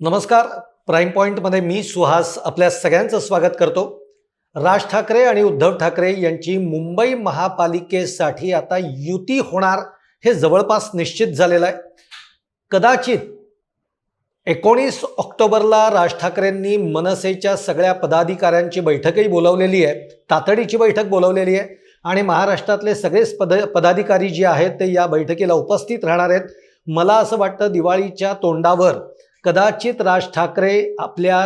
नमस्कार. प्राईम पॉईंटमध्ये मी सुहास आपल्या सगळ्यांचं स्वागत करतो. राज ठाकरे आणि उद्धव ठाकरे यांची मुंबई महापालिकेसाठी आता युती होणार हे जवळपास निश्चित झालेलं आहे. कदाचित एकोणीस ऑक्टोबरला राज ठाकरेंनी मनसेच्या सगळ्या पदाधिकाऱ्यांची बैठकही बोलावलेली आहे. तातडीची बैठक बोलावलेली आहे. आणि महाराष्ट्रातले सगळेच पद पदाधिकारी जे आहेत ते या बैठकीला उपस्थित राहणार आहेत. मला असं वाटतं दिवाळीच्या तोंडावर कदाचित राज ठाकरे आपल्या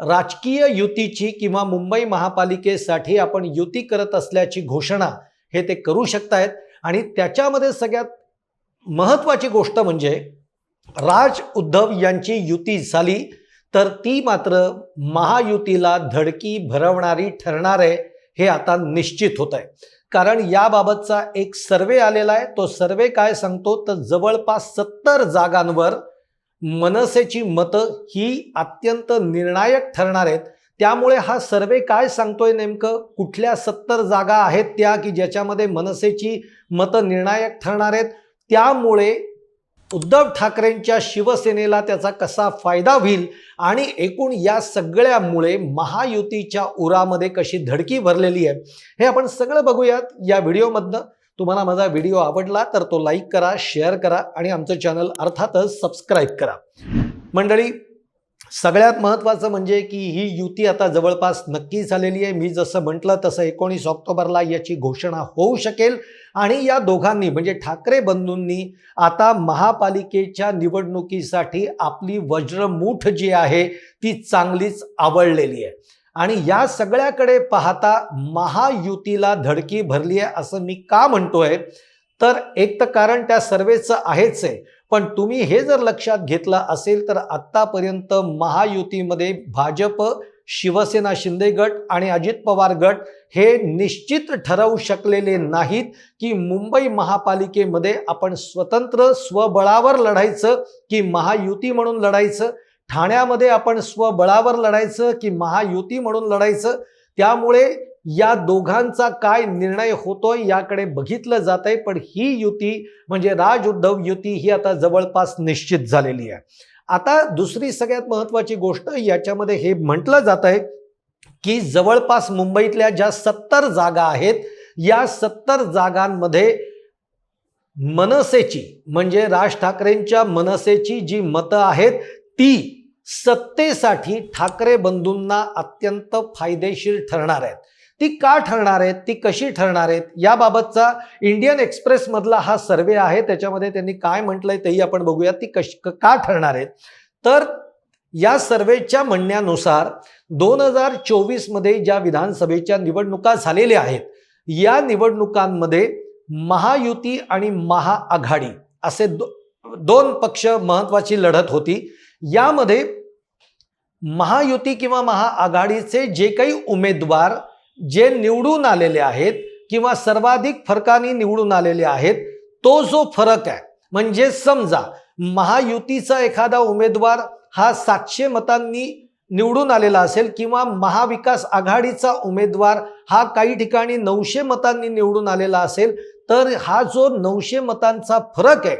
राजकीय युतीची किंवा मुंबई महापालिकेसाठी आपण युती करत असल्याची घोषणा हे ते करू शकतायत. आणि त्याच्यामध्ये सगळ्यात महत्त्वाची गोष्ट म्हणजे राज उद्धव यांची युती झाली तर ती मात्र महायुतीला धडकी भरवणारी ठरणार आहे हे आता निश्चित होत आहे कारण याबाबतचा एक सर्वे आलेला आहे. तो सर्वे काय सांगतो? तर जवळपास सत्तर जागांवर मनसेची मतं ही अत्यंत निर्णायक ठरणार आहेत. त्यामुळे हा सर्वे काय सांगतोय नेमकं? कुठल्या सत्तर जागा आहेत त्या की ज्याच्यामध्ये मनसेची मतं निर्णायक ठरणार आहेत? त्यामुळे उद्धव ठाकरेंच्या शिवसेनेला त्याचा कसा फायदा होईल? आणि एकूण या सगळ्यामुळे महायुतीच्या उरामध्ये कशी धडकी भरलेली आहे? हे आपण सगळं बघूयात या व्हिडिओमधनं. तुम्हाला माझा व्हिडिओ आवडला तर तो लाईक करा शेअर करा आणि आमचं चॅनल अर्थातच सबस्क्राईब करा. मंडळी सगळ्यात महत्त्वाचं म्हणजे की ही युती आता जवळपास नक्की झालेली आहे. मी जसं म्हटलं तसं एकोणीस ऑक्टोबरला याची घोषणा होऊ शकेल. आणि या दोघांनी म्हणजे ठाकरे बंधूंनी आता महापालिकेच्या निवडणुकीसाठी आपली वज्रमूठ जी आहे ती चांगलीच आवडलेली आहे. आणि या सगळ्याकडे पाहता महायुतीला धडकी भरली आहे असं मी का म्हणतोय? तर एक तर कारण त्या सर्वेचं आहेच आहे. पण तुम्ही हे जर लक्षात घेतलं असेल तर आत्तापर्यंत महायुतीमध्ये भाजप शिवसेना शिंदे गट आणि अजित पवार गट हे निश्चित ठरवू शकलेले नाहीत की मुंबई महापालिकेमध्ये आपण स्वतंत्र स्वबळावर लढायचं की महायुती म्हणून लढायचं. ठाण्यामध्ये आपण स्वबळावर लढायचं की महायुती म्हणून लढायचं त्यामुळे या दोघांचा काय निर्णय होतोय याकडे बघितलं जात आहे पण ही युती म्हणजे राज उद्धव युती ही आता जवळपास निश्चित झालेली आहे. आता दुसरी सगळ्यात महत्वाची गोष्ट याच्यामध्ये हे म्हटलं जात आहे की जवळपास मुंबईतल्या ज्या सत्तर जागा आहेत या सत्तर जागांमध्ये मनसेची म्हणजे राज ठाकरेंच्या मनसेची जी मतं आहेत ती सत्तेसाठी ठाकरे बंधूंना अत्यंत फायदेशीर ठरणार आहेत. ती का ठरणार आहेत? ती कशी ठरणार आहेत? याबाबतचा इंडियन एक्सप्रेसमधला हा सर्वे आहे. त्याच्यामध्ये त्यांनी काय म्हटलंय तेही आपण बघूया. ती कश का ठरणार आहेत? तर या सर्वेच्या म्हणण्यानुसार दोन हजार चोवीसमध्ये ज्या विधानसभेच्या निवडणुका झालेल्या आहेत या निवडणुकांमध्ये महायुती आणि महाआघाडी असे दो दोन पक्ष महत्वाची लढत होती. यामध्ये महायुती किंवा महाआघाडीचे जे काही उमेदवार जे निवडून आलेले आहेत किंवा सर्वाधिक फरकाने निवडून आलेले आहेत तो जो फरक आहे म्हणजे समजा महायुतीचा एखादा उमेदवार हा सातशे मतांनी निवडून आलेला असेल किंवा महाविकास आघाडीचा उमेदवार हा काही ठिकाणी नऊशे मतांनी निवडून आलेला असेल तर हा जो नऊशे मतांचा फरक आहे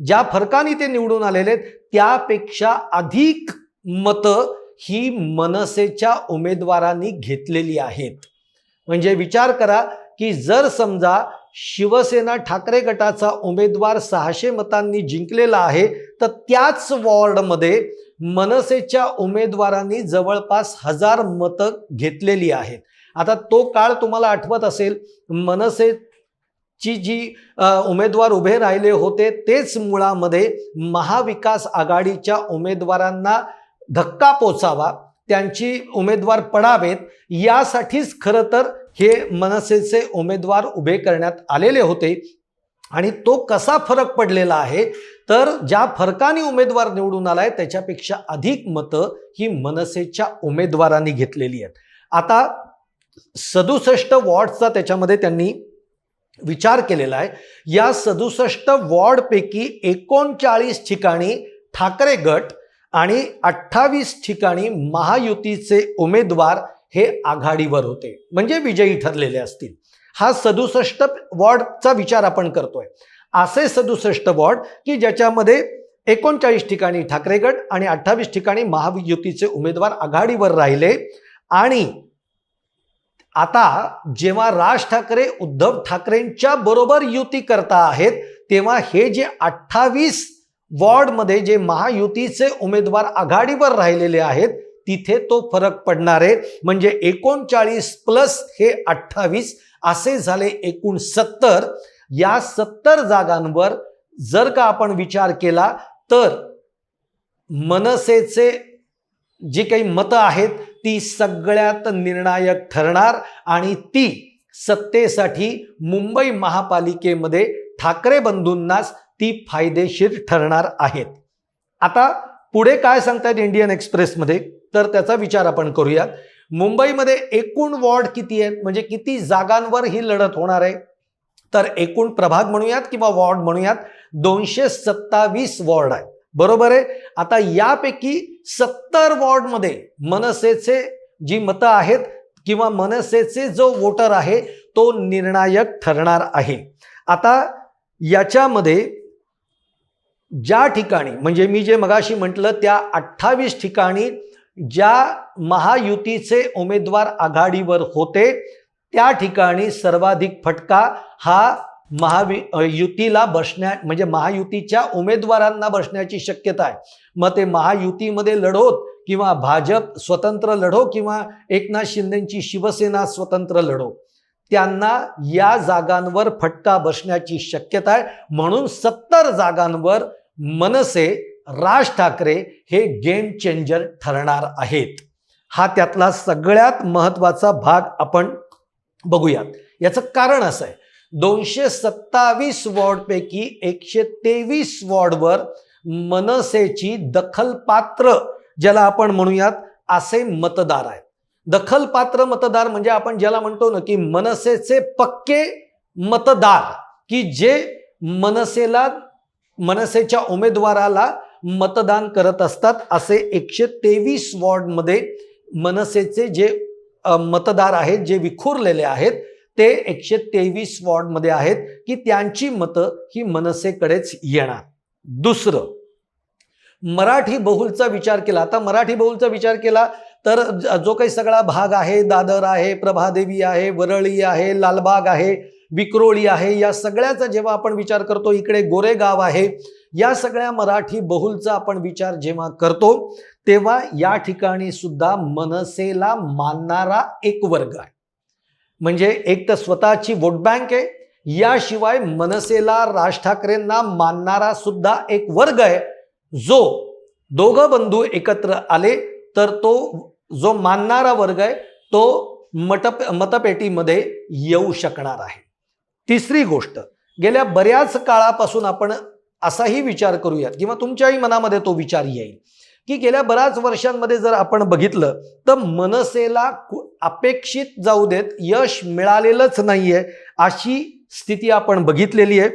ज्या फरकाने ते निवडून आलेले आहेत त्यापेक्षा अधिक मतं ही मनसेच्या उमेदवारांनी घेतलेली आहेत. म्हणजे विचार करा की जर समजा शिवसेना ठाकरे गटाचा उमेदवार सहाशे मतांनी जिंकलेला आहे तर त्याच वॉर्डमध्ये मनसेच्या उमेदवारांनी जवळपास हजार मतं घेतलेली आहेत. आता तो काळ तुम्हाला आठवत असेल मनसेची जी उमेदवार उभे राहिले होते तेच मुळामध्ये महाविकास आघाडीच्या उमेदवारांना धक्का पोचावा त्यांची उमेदवार पडावेत यासाठीच खरं तर हे मनसेचे उमेदवार उभे करण्यात आलेले होते. आणि तो कसा फरक पडलेला आहे? तर ज्या फरकाने उमेदवार निवडून आलाय त्याच्यापेक्षा अधिक मतं ही मनसेच्या उमेदवारांनी घेतलेली आहेत. आता सदुसष्ट वॉर्डचा त्याच्यामध्ये त्यांनी विचार केलेला आहे. या सदुसष्ट वॉर्डपैकी एकोणचाळीस ठिकाणी ठाकरे गट आणि अठ्ठावीस ठिकाणी महायुतीचे उमेदवार हे आघाडीवर होते. म्हणजे विजयी ठरलेले असतील. हा सदुसष्ट वॉर्डचा विचार आपण करतोय. असे सदुसष्ट वॉर्ड की ज्याच्यामध्ये एकोणचाळीस ठिकाणी ठाकरे गट आणि अठ्ठावीस ठिकाणी महायुतीचे उमेदवार आघाडीवर राहिले. आणि आता जेव्हा राज ठाकरे उद्धव ठाकरेंच्या बरोबर युती करता आहेत तेव्हा हे जे अठ्ठावीस वॉर्डमध्ये जे महायुतीचे उमेदवार आघाडीवर राहिलेले आहेत तिथे तो फरक पडणार आहे. म्हणजे एकोणचाळीस प्लस हे अठ्ठावीस असे झाले एकूण सत्तर. या सत्तर जागांवर जर का आपण विचार केला तर मनसेचे जी काही मतं आहेत ती सगळ्यात निर्णायक ठरणार आणि ती सत्तेसाठी मुंबई महापालिकेमध्ये ठाकरे बंधूंनाच ती फायदेशीर ठरणार आहेत. आता पुढे काय सांगतायत इंडियन एक्सप्रेसमध्ये तर त्याचा विचार आपण करूयात. मुंबईमध्ये एकूण वॉर्ड किती आहेत? म्हणजे किती जागांवर ही लढत होणार आहे? तर एकूण प्रभाग म्हणूयात किंवा वॉर्ड म्हणूयात दोनशे सत्तावीस वॉर्ड आहे बरोबर आहे? आता यापैकी सत्तर वॉर्डमध्ये मनसेचे जी मतं आहेत किंवा मनसेचे जो वोटर आहे तो निर्णायक ठरणार आहे. आता याच्यामध्ये ज्या ठिकाणी म्हणजे मी जे मगाशी म्हटलं त्या अठ्ठावीस ठिकाणी ज्या महायुतीचे उमेदवार आघाडीवर होते त्या ठिकाणी सर्वाधिक फटका हा महावि युतीला बसण्या म्हणजे महायुतीच्या उमेदवारांना बसण्याची शक्यता आहे. मग ते महायुतीमध्ये लढोत किंवा भाजप स्वतंत्र लढो किंवा एकनाथ शिंदेची शिवसेना स्वतंत्र लढो त्यांना या जागांवर फटका बसण्याची शक्यता आहे. म्हणून सत्तर जागांवर मनसे राज ठाकरे हे गेम चेंजर ठरणार आहेत. हा त्यातला सगळ्यात महत्त्वाचा भाग आपण बघूयात. याचं कारण असं आहे. दोनशे सत्तावीस वॉर्डपैकी एकशे तेवीस वॉर्डवर मनसेची दखलपात्र ज्याला आपण म्हणूयात असे मतदार आहेत. दखलपात्र मतदार म्हणजे आपण ज्याला म्हणतो ना की मनसेचे पक्के मतदार की जे मनसेला मनसेच्या उमेदवाराला मतदान करत असतात असे एकशे तेवीस वॉर्डमध्ये मनसेचे जे मतदार आहेत जे विखुरलेले आहेत ते एकशे तेवीस वॉर्डमध्ये आहेत की त्यांची मतं ही मनसेकडेच येणार. दुसरं मराठी बहुलचा विचार केला. आता मराठी बहुलचा विचार केला तर जो काही सगळा भाग आहे दादर आहे प्रभादेवी आहे वरळी आहे लालबाग आहे विक्रोळी आहे. या सगळ्याचा जेव्हा आपण विचार करतो इकडे गोरेगाव आहे. या सगळ्या मराठी बहुलचा आपण विचार जेव्हा करतो तेव्हा या ठिकाणी सुद्धा मनसेला मानणारा एक वर्ग आहे. म्हणजे एक तर स्वतःची वोट बँक आहे. याशिवाय मनसेला राज ठाकरेंना मानणारा सुद्धा एक वर्ग आहे. जो दोघं बंधू एकत्र आले तर तो जो मानणारा वर्ग आहे तो मटप मतपेटीमध्ये येऊ शकणार आहे. तिसरी गोष्ट गेल्या बऱ्याच काळापासून आपण असाही विचार करूयात किंवा तुमच्याही मनामध्ये तो विचार येईल की गेल्या बऱ्याच वर्षांमध्ये जर आपण बघितलं तर मनसेला कु- अपेक्षित जाऊ देत यश मिळालेलंच नाहीये अशी स्थिती आपण बघितलेली आहे.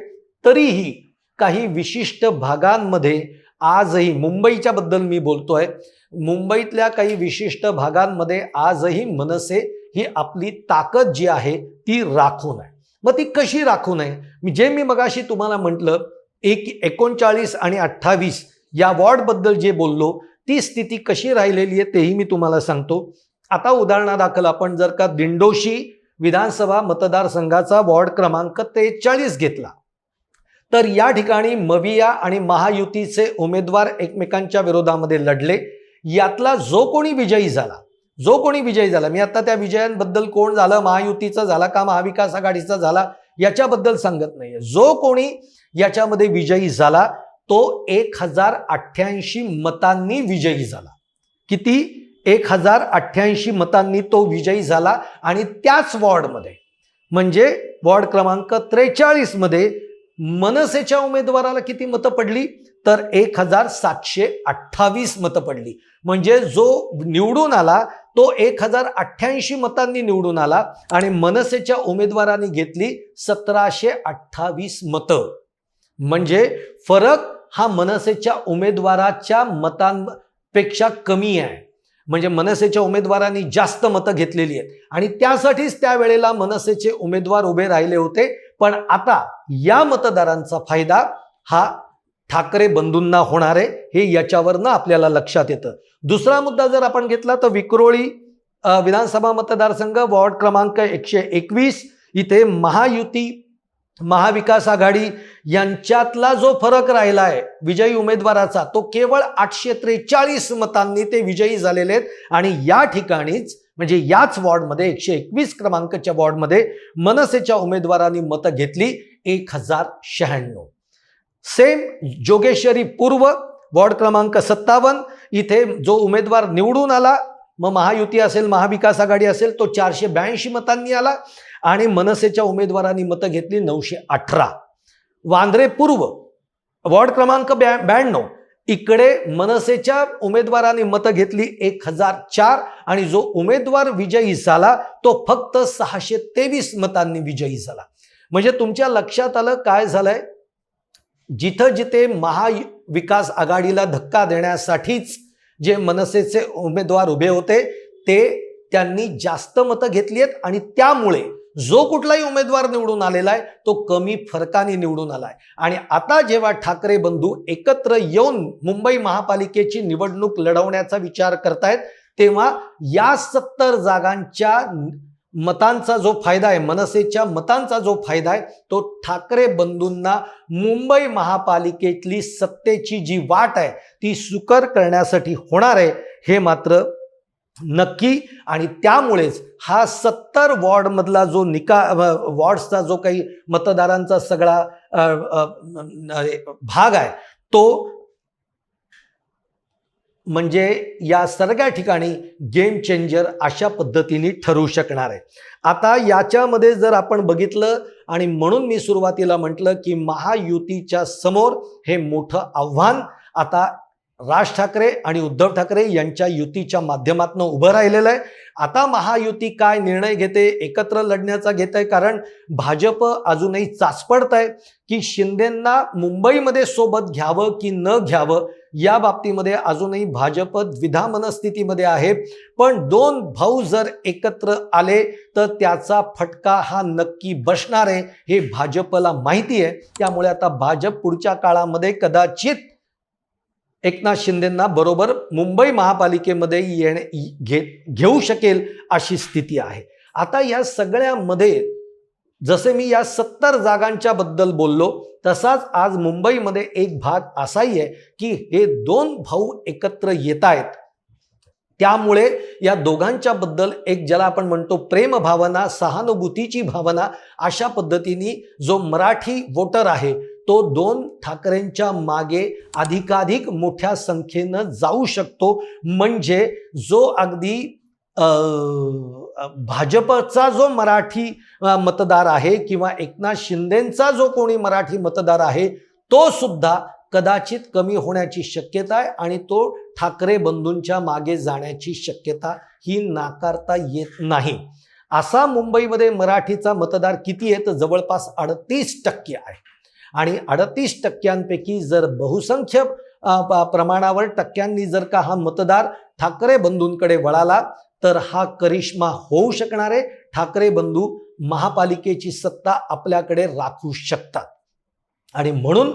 तरीही काही विशिष्ट भागांमध्ये आजही मुंबईच्या बद्दल मी बोलतोय मुंबईतल्या काही विशिष्ट भागांमध्ये आजही मनसे ही आपली ताकद जी आहे ती राखून आहे. मग ती कशी राखू नये? मी जे मी मगाशी तुम्हाला म्हटलं एक एकोणचाळीस आणि अठ्ठावीस या वॉर्डबद्दल जे बोललो ती स्थिती कशी राहिलेली आहे तेही मी तुम्हाला सांगतो. आता उदाहरणादाखल आपण जर का दिंडोशी विधानसभा मतदारसंघाचा वॉर्ड क्रमांक त्रेचाळीस घेतला तर या ठिकाणी मविया आणि महायुतीचे उमेदवार एकमेकांच्या विरोधामध्ये लढले. यातला जो कोणी विजयी झाला जो कोणी विजयी झाला मी आता त्या विजयांबद्दल कोण झालं महायुतीचा झाला का महाविकास आघाडीचा झाला याच्याबद्दल सांगत नाहीये. जो कोणी याच्यामध्ये विजयी झाला तो एक हजार अठ्ठ्याऐंशी मतांनी विजयी झाला. किती? एक हजार अठ्ठ्याऐंशी मतांनी तो विजयी झाला आणि त्याच वॉर्डमध्ये म्हणजे वॉर्ड क्रमांक त्रेचाळीसमध्ये मनसेच्या उमेदवाराला किती मतं पडली? तर एक हजार सातशे अठ्ठावीस मतं पडली. म्हणजे जो निवडून आला तो एक हजार अठ्ठ्याऐंशी मतांनी निवडून आला आणि मनसेच्या उमेदवारांनी घेतली सतराशे अठ्ठावीस मतं. म्हणजे फरक हा मनसेच्या उमेदवाराच्या मतांपेक्षा कमी आहे. म्हणजे मनसेच्या उमेदवारांनी जास्त मतं घेतलेली आहेत. आणि त्यासाठीच त्यावेळेला मनसेचे उमेदवार उभे राहिले होते. पण आता या मतदारांचा फायदा हा ठाकरे बंधूंना होणार आहे हे याच्यावरनं आपल्याला लक्षात येतं. दुसरा मुद्दा जर आपण घेतला तर विक्रोळी विधानसभा मतदारसंघ वॉर्ड क्रमांक एकशे एकवीस इथे महायुती महाविकास आघाडी यांच्यातला जो फरक राहिला आहे विजयी उमेदवाराचा तो केवळ आठशे त्रेचाळीस मतांनी ते विजयी झालेले आहेत. आणि या ठिकाणीच म्हणजे याच वॉर्डमध्ये एकशे एकवीस क्रमांकच्या वॉर्डमध्ये मनसेच्या उमेदवारांनी मतं घेतली एक हजार शहाण्णव. सेम जोगेश्वरी पूर्व वॉर्ड क्रमांक सत्तावन्न. इथे जो उमेदवार निवडून आला मग महायुती असेल महाविकास आघाडी असेल तो चारशे ब्याऐंशी मतांनी आला आणि मनसेच्या उमेदवारांनी मतं घेतली नऊशे अठरा. वांद्रे पूर्व वॉर्ड क्रमांक ब्या ब्याण्णव. इकडे मनसेच्या उमेदवारांनी मतं घेतली एक हजार चार आणि जो उमेदवार विजयी झाला तो फक्त सहाशे तेवीस मतांनी विजयी झाला. म्हणजे तुमच्या लक्षात आलं काय झालंय? जिथं जिथे महाविकास आघाडीला धक्का देण्यासाठीच जे मनसेचे उमेदवार उभे होते ते त्यांनी जास्त मतं घेतली आहेत आणि त्यामुळे जो कुठलाही उमेदवार निवडून आलेला आहे तो कमी फरकाने निवडून आलाय. आणि आता जेव्हा ठाकरे बंधू एकत्र येऊन मुंबई महापालिकेची निवडणूक लढवण्याचा विचार करतायत तेव्हा या सत्तर जागांच्या मतांचा जो फायदा आहे मनसेच्या मतांचा जो फायदा आहे तो ठाकरे बंधूंना मुंबई महापालिकेतली सत्तेची जी वाट आहे ती सुकर करण्यासाठी होणार आहे हे मात्र नक्की. आणि त्यामुळेच हा सत्तर वॉर्डमधला जो निका वॉर्ड्सचा जो काही मतदारांचा सगळा भाग आहे तो म्हणजे या सगळ्या ठिकाणी गेम चेंजर अशा पद्धतीने ठरू शकणार आहे. आता याच्यामध्ये जर आपण बघितलं आणि म्हणून मी सुरुवातीला म्हटलं की महायुतीच्या समोर हे मोठं आव्हान आता राज ठाकरे आणि उद्धव ठाकरे यांच्या युतीच्या माध्यमातून उभं राहिलेलं आहे. आता महायुती काय निर्णय घेते एकत्र लढण्याचा घेत आहे कारण भाजप अजूनही चाचपडत आहे की शिंदेंना मुंबईमध्ये सोबत घ्यावं की न घ्यावं या बाबतीमध्ये अजूनही भाजप द्विधा मनस्थितीमध्ये आहे. पण दोन भाऊ जर एकत्र आले तर त्याचा फटका हा नक्की बसणार आहे हे भाजपला माहिती आहे. त्यामुळे आता भाजप पुढच्या काळामध्ये कदाचित एकनाथ शिंदेंना बरोबर मुंबई महापालिकेमध्ये येणे घे घेऊ शकेल अशी स्थिती आहे. आता या सगळ्यामध्ये जसे मी या सत्तर जागांच्या बद्दल बोललो तसाच आज मुंबईमध्ये एक भाग असाही आहे की हे दोन भाऊ एकत्र येत आहेत त्यामुळे या दोघांच्या बद्दल एक ज्याला आपण म्हणतो प्रेम भावना सहानुभूतीची भावना अशा पद्धतीने जो मराठी वोटर आहे तो दोन ठाकरेंच्या मागे अधिकाधिक मोठ्या संख्येनं जाऊ शकतो. म्हणजे जो अगदी भाजपचा जो मराठी मतदार आहे किंवा एकनाथ शिंदेंचा जो कोणी मराठी मतदार आहे तो सुद्धा कदाचित कमी होण्याची शक्यता आहे आणि तो ठाकरे बंधूंच्या मागे जाण्याची शक्यता ही नाकारता येत नाही. असा मुंबईमध्ये मराठीचा मतदार किती आहे? तर जवळपास अडतीस टक्के आहे. आणि अडतीस टक्क्यांपैकी जर बहुसंख्य प्रमाणावर टक्क्यांनी जर का हा मतदार ठाकरे बंधूंकडे वळाला तर हा करिश्मा होऊ शकणारे ठाकरे बंधू महापालिकेची सत्ता आपल्याकडे राखू शकतात. आणि म्हणून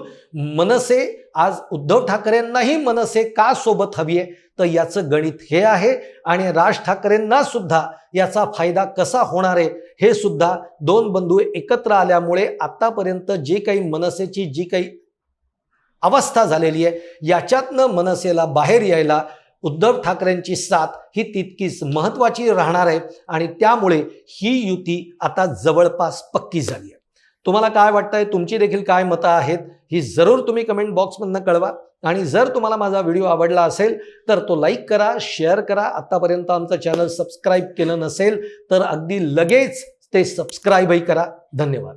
मनसे आज उद्धव ठाकरेंनाही मनसे का सोबत हवी आहे तर याचं गणित हे आहे आणि राज ठाकरेंना सुद्धा याचा फायदा कसा होणार आहे हे सुद्धा दोन बंधू एकत्र आल्यामुळे आतापर्यंत जे काही मनसेची जी काही अवस्था झालेली आहे याच्यातनं मनसेला बाहेर यायला उद्धव ठाकरेंची साथ ही तितकीच महत्वाची राहणार आहे आणि त्यामुळे ही युती आता जवळपास पक्की झाली आहे. तुम्हाला काय वाटतंय? तुमची देखील काय मतं आहेत? ही जरूर तुम्ही कमेंट बॉक्समधनं कळवा. आणि जर तुम्हाला माझा व्हिडिओ आवडला असेल तर तो लाईक करा शेअर करा. आत्तापर्यंत आमचं चॅनल सबस्क्राईब केलं नसेल तर अगदी लगेच ते सबस्क्राईबही करा. धन्यवाद.